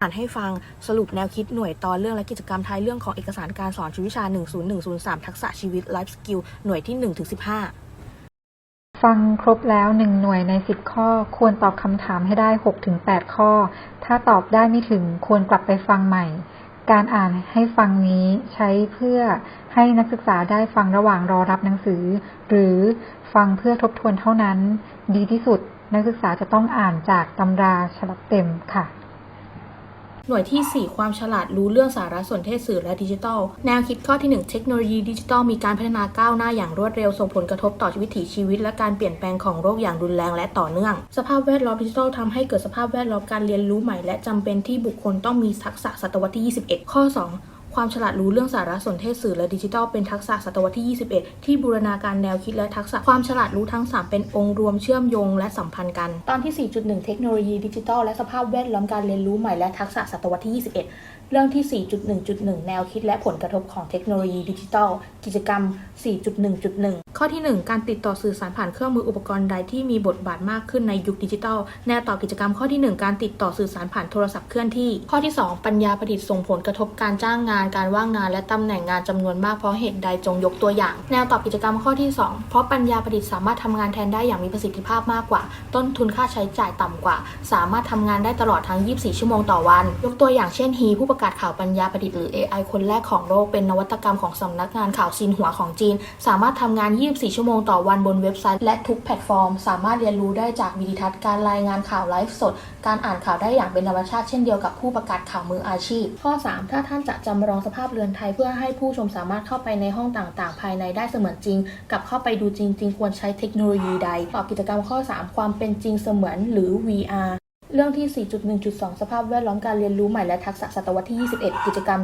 อ่านให้ฟังสรุปแนวคิดหน่วยตอนเรื่องและกิจกรรมท้ายเรื่องของเอกสารการสอนชีววิชา 10103 ทักษะชีวิต Life Skill หน่วยที่ 1-15 ฟังครบแล้วหนึ่งหน่วยในสิบข้อ ควรตอบคำถามให้ได้หกถึงแปดข้อ ถ้าตอบได้ไม่ถึงควรกลับไปฟังใหม่ การอ่านให้ฟังนี้ใช้เพื่อให้นักศึกษาได้ฟังระหว่างรอรับหนังสือ หรือฟังเพื่อทบทวนเท่านั้น ดีที่สุดนักศึกษาจะต้องอ่านจากตำราฉบับเต็มค่ะ หน่วยที่ 4 ความฉลาดรู้เรื่องสารสนเทศสื่อและดิจิทัล แนวคิดข้อที่ 1 เทคโนโลยีดิจิทัลมีการพัฒนาก้าวหน้าอย่างรวดเร็วส่งผลกระทบต่อวิถีชีวิต และการเปลี่ยนแปลงของโรคอย่างรุนแรงและต่อเนื่อง สภาพแวดล้อมดิจิทัลทำให้เกิดสภาพแวดล้อมการเรียนรู้ใหม่ และจำเป็นที่บุคคลต้องมีทักษะศตวรรษที่ 21 ข้อ 2 ความฉลาดรู้เรื่องสารสนเทศสื่อและดิจิทัลเป็นทักษะศตวรรษที่ 21 ที่บูรณาการแนวคิดและทักษะความฉลาดรู้ทั้ง 3 เป็นองค์รวมเชื่อมโยงและสัมพันธ์กัน ตอนที่ 4.1 เทคโนโลยีดิจิทัลและสภาพแวดล้อมการเรียนรู้ใหม่และทักษะศตวรรษที่ 21 เรื่องที่ 4.1.1 แนวคิดและผลกระทบของเทคโนโลยีดิจิทัล กิจกรรม 4.1.1 ข้อที่ 1 การติดต่อสื่อสารผ่านเครื่องมืออุปกรณ์ใดที่มีบทบาทมากขึ้นในยุคดิจิทัล แนวต่อกิจกรรมข้อที่ 1 การติดต่อสื่อสารผ่านโทรศัพท์เคลื่อนที่ ข้อที่ 2 ปัญญาประดิษฐ์ส่งผลกระทบการจ้างงาน การว่างงาน และตำแหน่งงานจำนวนมากเพราะเหตุใดจงยกตัวอย่าง แนวต่อกิจกรรมข้อที่ 2 เพราะปัญญาประดิษฐ์สามารถทำงานแทนได้อย่างมีประสิทธิภาพมากกว่า ต้นทุนค่าใช้จ่ายต่ำกว่า สามารถทำงานได้ตลอดทั้ง 24 ชั่วโมงต่อวัน ยกตัวอย่างเช่นฮีผู้ประกาศข่าวปัญญาประดิษฐ์หรือ AI คนแรกของโลกเป็นนวัตกรรมของสำนักงานข่าวซินหัวของจีน สามารถทำงาน24 ชั่วโมงต่อวันบนเว็บไซต์ และทุกแพลตฟอร์ม สามารถเรียนรู้ได้จากวิดีทัศน์การรายงานข่าวไลฟ์สด การอ่านข่าวได้อย่างเป็นธรรมชาติเช่นเดียวกับผู้ประกาศข่าวมืออาชีพ ข้อ 3 ถ้าท่านจะจำลองสภาพเรือนไทยเพื่อให้ผู้ชมสามารถเข้าไปในห้องต่างๆ ภายในได้เสมือนจริง กับเข้าไปดูจริง ๆ ควรใช้เทคโนโลยีใดตอบกิจกรรมข้อ 3 ความเป็นจริงเสมือนหรือ VR เรื่องที่ 4.1.2 สภาพแวดล้อมการเรียนรู้ใหม่และทักษะศตวรรษที่ 21 กิจกรรม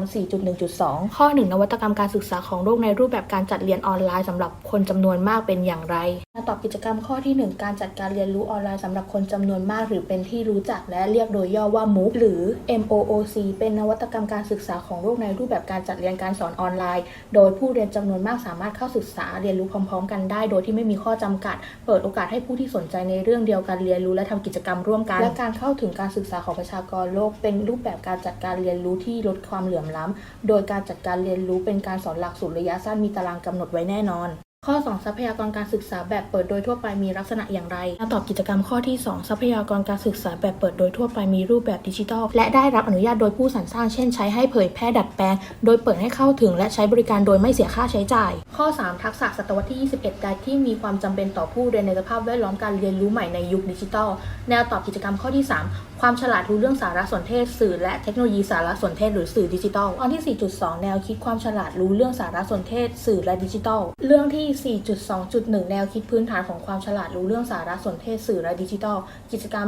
4.1.2 ข้อ 1 นวัตกรรมการศึกษาของโลกในรูปแบบการจัดเรียนออนไลน์สำหรับคนจำนวนมากเป็นอย่างไรมาตอบกิจกรรมข้อที่ 1 การจัดการเรียนรู้ออนไลน์สำหรับคนจำนวนมาก หรือเป็นที่รู้จักและเรียกโดยย่อว่า MOOC หรือ MOOC เป็นนวัตกรรมการศึกษาของโลกในรูปแบบการจัดเรียนการสอนออนไลน์ โดยผู้เรียนจำนวนมากสามารถเข้าศึกษาเรียนรู้พร้อม ๆ กันได้ โดยที่ไม่มีข้อจำกัด เปิดโอกาสให้ผู้ที่สนใจในเรื่องเดียวกันเรียนรู้และทำกิจกรรมร่วมกันและการเข้าถึงการศึกษาของประชากรโลก เป็นรูปแบบการจัดการเรียนรู้ที่ลดความเหลื่อมล้ำ โดยการจัดการเรียนรู้เป็นการสอนหลักสูตรระยะสั้นมีตารางกำหนดไว้แน่นอน ข้อ 2 ทรัพยากรการศึกษาแบบเปิดโดยทั่วไปมีลักษณะอย่างไรมาตอบกิจกรรมข้อที่ 2 ทรัพยากรการศึกษาแบบเปิดโดยทั่วไปมีรูปแบบดิจิทัล และได้รับอนุญาตโดยผู้สรรสร้าง เช่นใช้ให้เผยแพร่ดัดแปลง โดยเปิดให้เข้าถึงและใช้บริการโดยไม่เสียค่าใช้จ่าย ข้อ 3 ทักษะศตวรรษที่ 21 ใดที่มีความจำเป็นต่อผู้เรียนในสภาพแวดล้อมการเรียนรู้ใหม่ในยุคดิจิทัล แนวตอบกิจกรรมข้อที่ 3 ความฉลาดรู้เรื่องสารสนเทศ สื่อและเทคโนโลยีสารสนเทศ หรือสื่อดิจิทัลตอนที่ 4.2 แนวคิดความฉลาดรู้เรื่องสารสนเทศ สื่อและดิจิทัลเรื่องที่ 4.2.1 แนวคิดพื้นฐานของความฉลาดรู้เรื่องสารสนเทศ สื่อและดิจิทัลกิจกรรม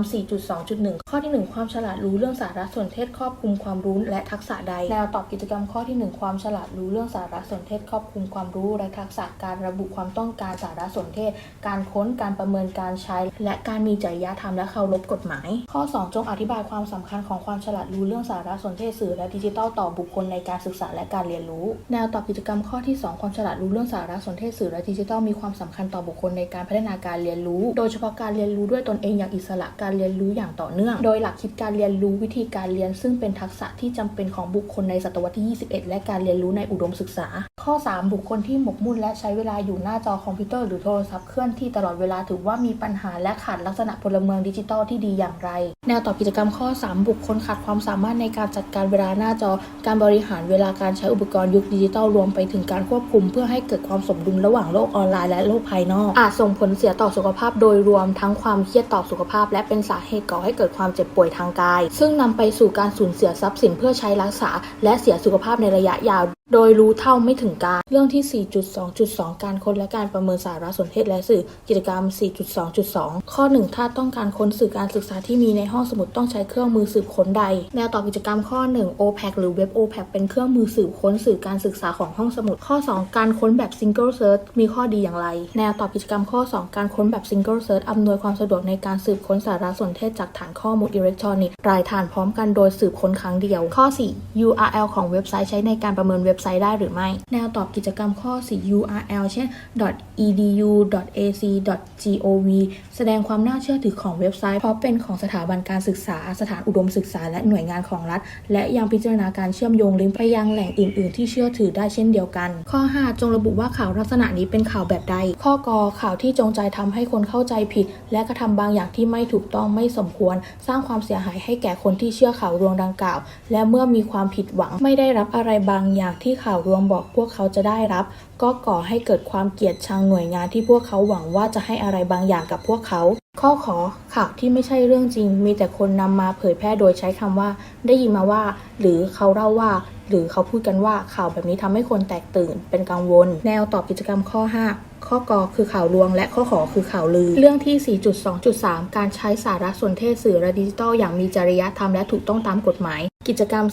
4.2.1 ข้อที่ 1 ความฉลาดรู้เรื่องสารสนเทศ ครอบคลุมความรู้และทักษะใด แนวตอบกิจกรรมข้อที่ 1 ความฉลาดรู้เรื่องสารสนเทศ ครอบคลุมความรู้และทักษะการระบุความต้องการสารสนเทศ การค้นการประเมินการใช้ และการมีจริยธรรมและเคารพกฎหมาย ข้อ 2 จงอธิบายความสำคัญของความฉลาดรู้เรื่องสารสนเทศสื่อและดิจิทัลต่อบุคคลในการศึกษาและการเรียนรู้ แนวตอบกิจกรรมข้อที่ 2 ความฉลาดรู้เรื่องสารสนเทศสื่อและดิจิทัลมีความสำคัญต่อบุคคลในการพัฒนาการเรียนรู้ โดยเฉพาะการเรียนรู้ด้วยตนเองอย่างอิสระการเรียนรู้อย่างต่อเนื่อง โดยหลักคิดการเรียนรู้วิธีการเรียนซึ่งเป็นทักษะที่จำเป็นของบุคคลในศตวรรษที่ 21 และการเรียนรู้ในอุดมศึกษา ข้อ 3 บุคคลที่หมกมุ่นและใช้เวลาอยู่หน้าจอคอมพิวเตอร์หรือโทรศัพท์เคลื่อนที่ตลอดเวลาถือว่ามีปัญหาและขาดลักษณะพลเมืองดิจิทัลที่ดีอย่างไร แนวตอบกิจกรรมข้อ 3 บุคคลขาดความสามารถในการจัดการเวลาหน้าจอ การบริหารเวลาการใช้อุปกรณ์ยุคดิจิทัลรวมไปถึงการควบคุม เพื่อให้เกิดความสมดุลระหว่างโลกออนไลน์และโลกภายนอก อาจส่งผลเสียต่อสุขภาพโดยรวมทั้งความเครียดต่อสุขภาพ และเป็นสาเหตุก่อให้เกิดความเจ็บป่วยทางกาย ซึ่งนำไปสู่การสูญเสียทรัพย์สินเพื่อใช้รักษา และเสียสุขภาพในระยะยาวโดยรู้เท่าไม่ถึงการ เรื่องที่ 4.2.2 การค้นและการประเมินสารสนเทศและสื่อ กิจกรรม 4.2.2 ข้อ 1 ถ้าต้องการค้นสื่อการศึกษาที่มีในห้องสมุดต้องใช้เครื่องมือสืบค้นใด แนวตอบกิจกรรมข้อ 1 OPAC หรือเว็บ OPAC เป็นเครื่องมือสืบค้นสื่อการศึกษาของห้องสมุด ข้อ 2 การค้นแบบ Single Search มีข้อดีอย่างไร แนวตอบกิจกรรมข้อ 2 การค้นแบบ Single Search อำนวยความสะดวกในการสืบค้นสารสนเทศจากฐานข้อมูลอิเล็กทรอนิกส์รายฐานพร้อมกันโดยสืบค้นครั้งเดียว ข้อ 4 URL ของเว็บไซต์ใช้ในการประเมินเว็บบไซต์ได้หรือไม่ แนวตอบกิจกรรมข้อ 4 URL เช่น .edu .ac .gov แสดงความน่าเชื่อถือของเว็บไซต์ เพราะเป็นของสถาบันการศึกษา สถานอุดมศึกษา และหน่วยงานของรัฐ และยังพิจารณาการเชื่อมโยงลิงก์ไปยังแหล่งอื่น ๆ ที่เชื่อถือได้เช่นเดียวกัน ข้อ 5 จงระบุว่าข่าวลักษณะนี้เป็นข่าวแบบใด ข้อกอข่าวที่จงใจทำให้คนเข้าใจผิด และกระทำบางอย่างที่ไม่ถูกต้องไม่สมควร สร้างความเสียหายให้แก่คนที่เชื่อข่าวลวงดังกล่าว และเมื่อมีความผิดหวังไม่ได้รับอะไรบางอย่างที่ข่าวรวมบอกพวกเขาจะได้รับ ก็ก่อให้เกิดความเกลียดชังหน่วยงานที่พวกเขาหวังว่าจะให้อะไรบางอย่างกับพวกเขา ข้อขอข่าวที่ไม่ใช่เรื่องจริง มีแต่คนนำมาเผยแพร่โดยใช้คำว่า ได้ยินมาว่า หรือเขาเล่าว่า หรือเขาพูดกันว่าข่าวแบบนี้ทำให้คนแตกตื่นเป็นกังวล แนวตอบกิจกรรมข้อ 5 ข้อกอคือข่าวลวง และข้อขอคือข่าวลือ เรื่องที่ 4.2.3 การใช้สารสนเทศสื่อและดิจิทัลอย่างมีจริยธรรมและถูกต้องตามกฎหมาย กิจกรรม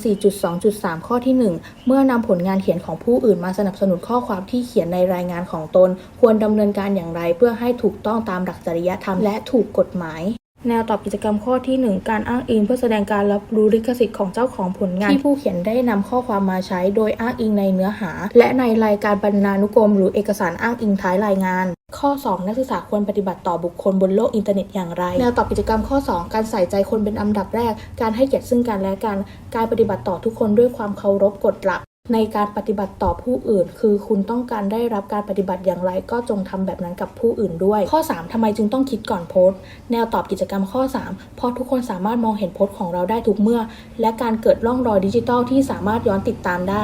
4.2.3 ข้อที่ 1 เมื่อนำผลงานเขียนของผู้อื่นมาสนับสนุนข้อความที่เขียนในรายงานของตน ควรดำเนินการอย่างไรเพื่อให้ถูกต้องตามหลักจริยธรรมและถูกกฎหมาย แนวตอบกิจกรรมข้อที่ 1 การอ้างอิงเพื่อแสดงการรับรู้ลิขสิทธิ์ของเจ้าของผลงาน ที่ผู้เขียนได้นำข้อความมาใช้โดยอ้างอิงในเนื้อหา และในรายการบรรณานุกรม หรือเอกสารอ้างอิงท้ายรายงาน ข้อ 2 นักศึกษาควรปฏิบัติต่อบุคคลบนโลกอินเทอร์เน็ตอย่างไร แนวตอบกิจกรรมข้อ 2 การใส่ใจคนเป็นอันดับแรก การให้เกียรติซึ่งกันและกัน การปฏิบัติต่อทุกคนด้วยความเคารพกฎหลัก ในการปฏิบัติต่อผู้อื่น คือคุณต้องการได้รับการปฏิบัติอย่างไรก็จงทำแบบนั้นกับผู้อื่นด้วย ข้อ 3ทำไมจึงต้องคิดก่อนโพสต์ แนวตอบกิจกรรมข้อ 3 เพราะทุกคนสามารถมองเห็นโพสต์ของเราได้ทุกเมื่อ และการเกิดร่องรอยดิจิทัลที่สามารถย้อนติดตามได้